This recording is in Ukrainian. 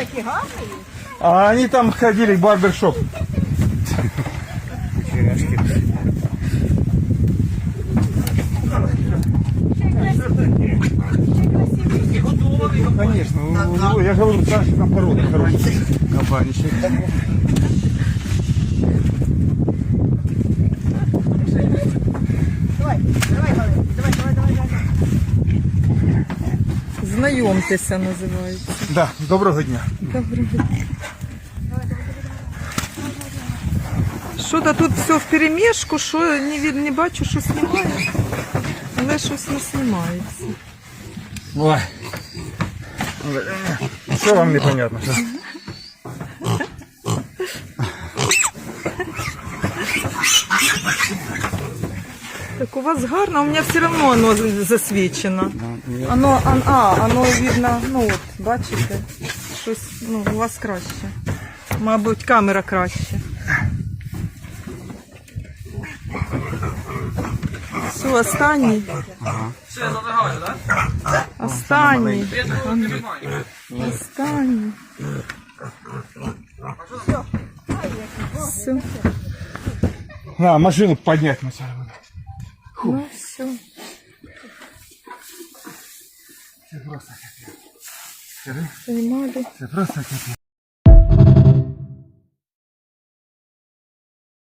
такі гарні. А они там ходили в барбершоп. Конечно, у- у- я говорю, старше там порода хорошая. Кабанищик. Давай, давай, давай, давай, давай, давай. Знайомтеся називається. Да, доброго дня. Доброго дня. Що то тут все в перемішку, що не, від- не бачу, що знімає, але щось не знімається. Ой. Що вам непонятно? Что? Так у вас гарно, у меня все равно оно засвічено. Оно, а, а, оно видно, ну от, бачите, щось, ну, у вас краще. Мабуть, камера краще. Все, останній. Все, задягаю, так? Останній. Останній. Все. На, машину поднять на себя. Ну все. Це просто капець. Це просто капец.